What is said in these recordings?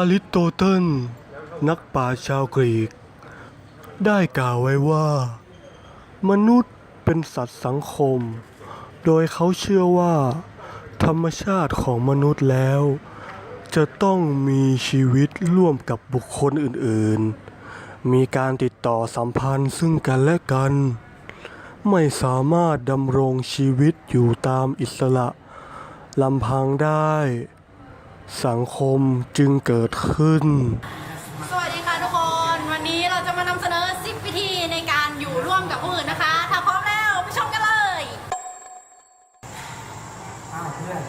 อริสโตเติลนักปราชาวกรีก ได้กล่าวไว้ว่า มนุษย์เป็นสัตว์สังคม โดยเขาเชื่อว่า ธรรมชาติของมนุษย์แล้ว จะต้องมีชีวิตร่วมกับบุคคลอื่นๆ มีการติดต่อสัมพันธ์ซึ่งกันและกัน ไม่สามารถดำรงชีวิตอยู่ตามอิสระลำพังได้ สังคมจึงเกิดขึ้น สวัสดีค่ะทุกคน วันนี้เราจะมานำเสนอ 10 วิธีในการอยู่ร่วมกับผู้อื่นนะคะ ถ้าพร้อมแล้วไปชมกันเลยอ้าวเพื่อน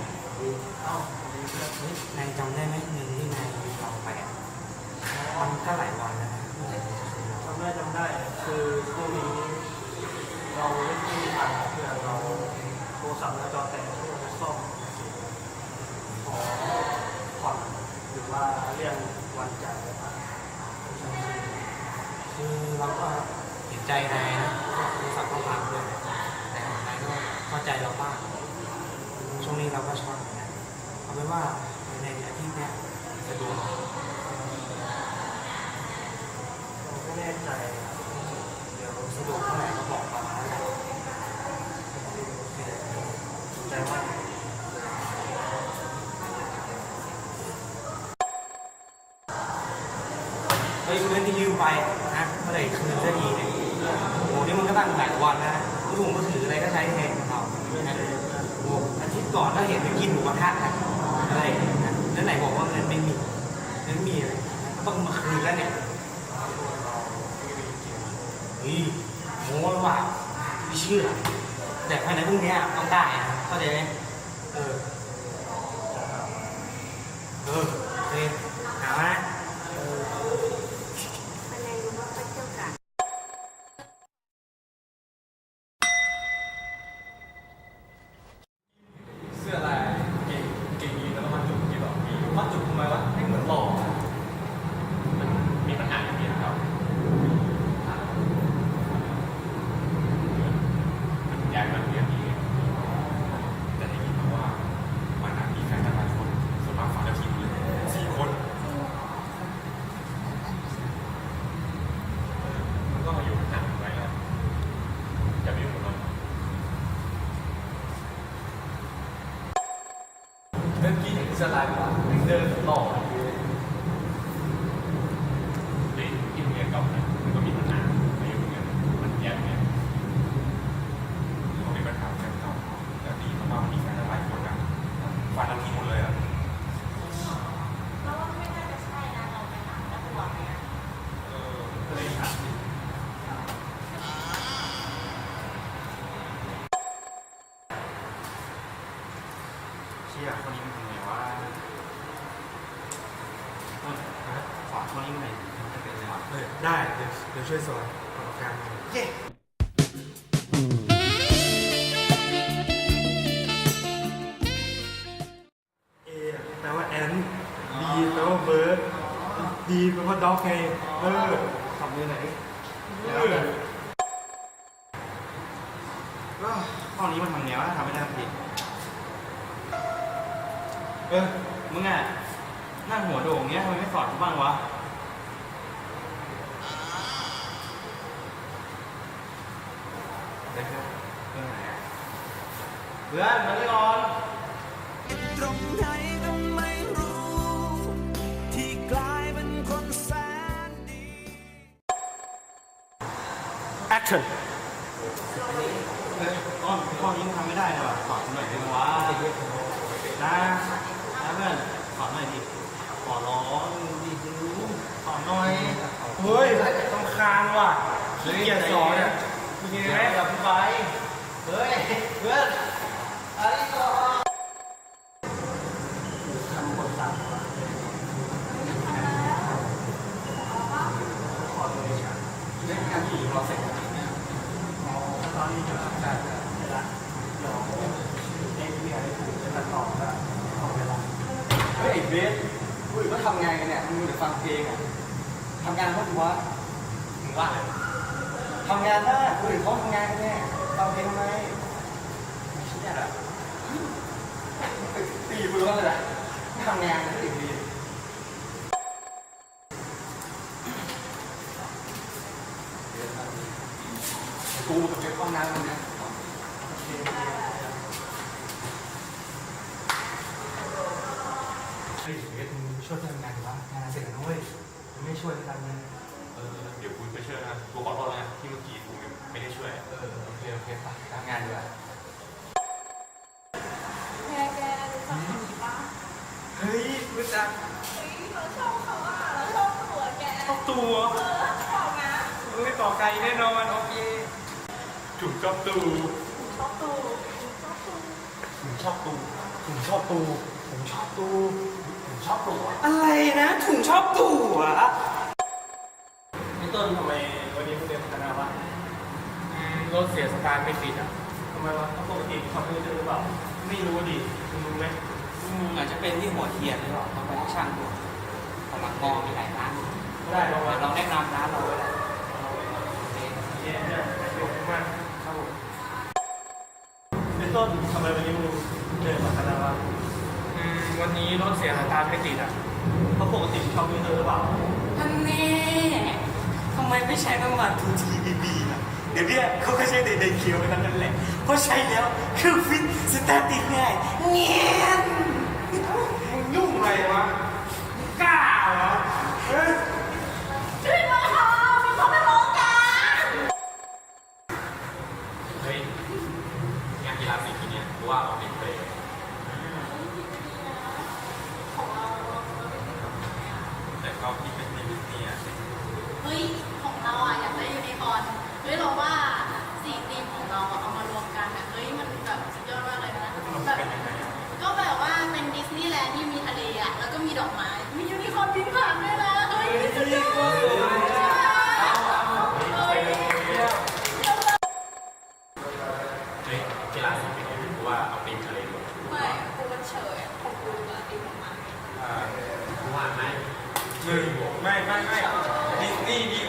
เอ้าเพื่อนเฮ้ยนายจำได้ไหมเงินที่นายยืมเราไปอะมันก็หลายวันแล้วนะเมื่อไหร่จะคืนเราจำได้จำได้ คือช่วงนี้เราไม่มีตังค์เพื่อเราโทรศัพท์หน้าจอแตกเพื่อจะซ่อมขอ ผ่อนหรือว่าเรื่องวันจ่ายไปมาคือเราก็เห็นใจนายนะโทรศัทก็พังด้วยแต่นายก็เข้าใจเราบ้างช่วงนี้เราก็ช็อตนะเอาเป็นว่าในอาทิตย์เนี้ยสะดวกไหม เราไม่แน่ใจอะ เดี๋ยวสะดวกเท่าไหร่ก็บอกประมาณนั้นแหละ ใจว่า เฮ้ยเงินที่ยืม ไปนะเมื่อไหร่คืนจะดีเนี่ยโอ้โหนี่มันก็ตั้งหลายวันนะมือถือมือถืออะไรก็ใช้แทนเราโอ้อาทิตย์ก่อนก็เห็นไปกินหมูกระทะกันอะไรอย่นะแล้วไหนบอกว่าเงินไม่มีเงินมีอะไรต้องมาคืนแล้วเนี่ยเฮ้ยโม้หรือเปล่าไม่เชื่อ แต่ภายในพรุ่งนี้ต้องได้เข้าใจไหมเออเออโอเคหามา เสื้อลายเก่งเก่งยีนแล้วก็มัดจุกกี่ดอกมีมัดจุกทำไมวะให้เหมือนหล่อมันมีปัญหาอย่างเดียวครับมันย้ายมาเรียนนี้แต่ได้ยินมาว่ามันน่ะมีแฟนตั้งหลายคนส่วนมากฝั่งละทีมเลยสี่คนมันก็มาอยู่ห่างไว้แล้วอย่าไปยุ่งกับมัน เมื่อกี้เห็นเสื้อลายป่ะเดินหล่อเลยเด็กที่โรงเรียนเก่าเนี่ยมันก็มีปัญหาไม่อยู่เงี้ยมันแย่เนี่ยเขามีปัญหากันเก่าแต่ดีมากๆมันมีแฟนหลายคนอะฟันทั้งหมดเลยอะเออเลยถามดิเชี่ยคนนี้มัน ทำไงวะต้นฝากช่วยหน่อยมันจะเป็นอะไรวะเออได้เดี๋ยวเดี๋ยวช่วยสอนขอการหน่อยเย้เอแปลว่าแอนบีแปลว่าเบิร์ดดีแปลว่าด็อกไงเออทำมือไหนเออก็ห้องนี้มันทำไงวะทำไม่ได้สักทีเออมึงอะ นั่งหัวโด่งเงี้ยทำไมไม่สอนกูบ้างวะเดี๋ยวเพื่อนไหนอะเพื่อนมาเลยก่อนตรงไหนก็ไม่รู้ ที่กลายเป็นคนแสนดี action เฮ้ยก้อนข้อนี้มึงทำไม่ได้หรอสอนกูหน่อยได้ไหมวะนะนะเพื่อนสอนหน่อยดิ ขอร้องดิรู้ขอนหน่อยเฮ้ยต้องคานว่ะขี้เกียจสอนอะคุณยังไงกับพี่ไปเฮ้ยเพื่อน อะดูหรือฟังเพลงอะทำงานเขาถืว่าถึงว่าทำงานได้คุยเขาทำงานแน่ฟังเพลงทำไมไม่ใช่หรอตีมือเขาเลยอะทำงานก็ตีดดีกูกับเจ้าของน้มนเนี่ย ไม่ช่วยกันเลยเออเดี๋ยวกูไปช่วยนะกูขอโทษนะที่เมื่อกี้กูไม่ได้ช่วย เออโอเคโอเคไปทำงานดีกว่าแกแกรู้จักคนนี้ปะเฮ้ยรู้จักเฮ้ยเราชอบเขาอะเราชอบตัวแกชอบตัวเออบอกนะเฮ้ยต่อไกลแน่นอนโอเคจุกจอบตูชอบตูชอบตูผมชอบตูผมชอบตูผมชอบตูผม ชอบตูอะอะไรนะถุงชอบตู่อะไอ้ต้นทำไมวันนี้มึงเรียนคณะวะรถเสียสตาร์ทไม่ติดอะทำไมวะเขาปกติเขาไม่ได้หรือเปล่า ไม่รู้ดิมึงรู้ไหมอาจจะเป็นที่หัวเทียนหรือเปล่าทำไมต้องช่างตัวกำลังมองมีหลายร้านได้ลองมาเราแนะนำร้านเราไว้แล้วโอเคเย้เนี่ยยกมากครับผมไอ้ต้นทำไมวันนี้มึงเดินมาคณะ วะอืมวันนี้รถเสียสตาร์ทไม่ติดอะเขาปกติชอบไม่เดินหรือเปล่าท่านแน่ทำไมไม่ใช้น้ำมันทูทีบีบีล่ะเดี๋ยวเนี้เขาก็ใช้เดนเคียวไปทั้งนั้นแหละเพราะใช้แล้วคือฟิตสตาร์ทติดง่ายเงี้ยนมึงยุ่งอะไรวะ แต่ก็ที่เป็นในดิสนีย์อะเฮ้ยของเราอะอยากได้ยูนิคอร์นเฮ้ยเราว่าสีธีมของเราอะเอามารวมกันอะเฮ้ยมันแบบสุดยอดมากเลยนะแบบเป็นยังไงอะก็แบบว่าเป็นดิสนีย์แลนด์ที่มีทะเลอะ แล้วก็มีดอกไม้ มียูนิคอร์นบินผ่านด้วยนะเฮ้ยสุดยอดเฮ้ย เฮ้ยกีฬาสีเป็นยังไงกูว่าเอาเป็นทะเลดีกว่า ไม่กูมันเฉยของกูอะไอ้ดอกไม้ อ่ากูว่าไหม หนึ่งไม่ไม่ไม่ดิสนีย์ดี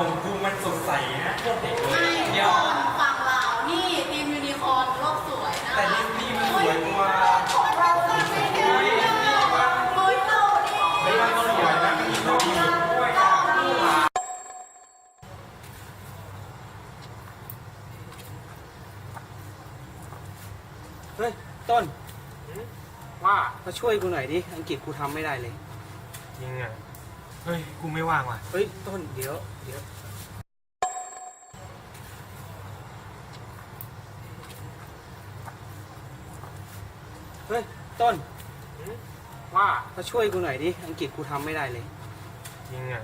กว่าของกูมันสดใสนะพวกเด็กเลไม่ยเดี๋ยวก่อนฝั่งเรานี่ทีมยูนิคอร์นโลกสวยนะแต่ดิสนีย์มันสวยกว่าของเราก็ไม่ได้เฮ้ยเราดิเฮ้ยมันสวยนะมีตัวดีด้วยเราดิเฮ้ย ต้นว่ามาช่วยกูหน่อยดิ อังกฤษกูทำไม่ได้เลย จริงอะ เฮ้ย กูไม่ว่างว่ะ เฮ้ย ต้นเดี๋ยว เดี๋ยว เฮ้ย ต้นว่า มาช่วยกูหน่อยดิ อังกฤษกูทำไม่ได้เลย จริงอะ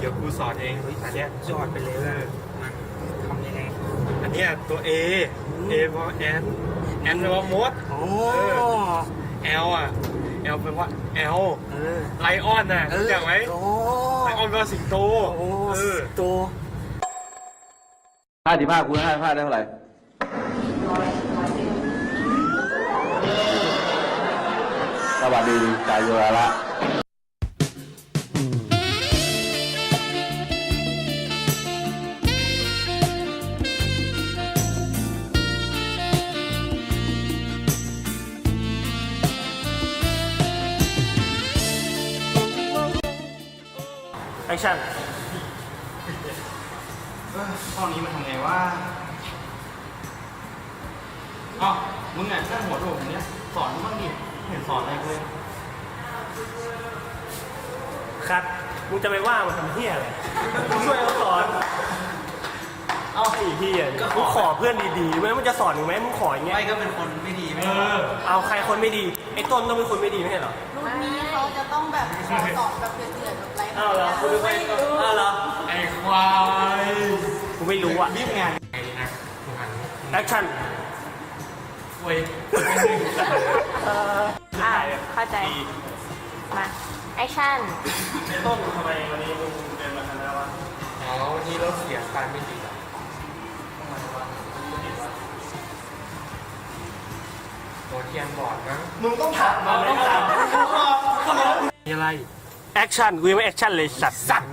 เฮ้ยเดี๋ยวกูสอนเองอันเนี้ยยอดไปเลยว่ามันทำยังไง อันเนี้ยตัว A A แปลว่า N N แปลว่ามด โอ้ L อะ L แปลว่า L เออไลออนน่ะรู้จักไหมโอ้ไลออนแปลว่าสิงโตโอ้เออโตห้าสิบห้าคูณห้าสิบห้าได้เท่าไหร่สวัสดีจ่ายโยระ แอคชั่นข้อนี้มันทำไงวะอ๋อมึงอะนั่งหัวโดดอย่างเนี้ย สอนกูบ้างดิไม่เห็นสอนอะไรเลยครับ มึงจะไปว่ามันทำเพี้ยอะไรมึงช่วยเขาสอน เอาสิพี่อะมึงขอเพื่อนดีๆไหมมึงจะสอนมึงไหมมึงขออย่างเงี้ยไม่ก็เป็นคนไม่ดีไม่เอใช่อเอาใครคนไม่ดีไอ้ต้นต้องเป็นคนไม่ดีไม่ใช่เหรอรุ่นนี้เขาจะต้องแบบขอสอนแบบเถื่อนๆแบบไรอ้าวเหรอคุณรู้ไหมอ้าวเหรอไอ้ควายกูไม่รู้อะรีบงานไงนะกูหันแอคชั่นเว้ยอ่าเข้าใจมาแอคชั่นไอ้ต้นทำไมวันนี้มึงเดินมาคณะวะอ๋อวันนี้รถเสียสตาร์ทไม่ติด เทียนบอดมั้งมึงต้องถามมันต้องถามมีอะไร แอคชั่นกูยังไม่แอคชั่นเลยสัตว์สัตว์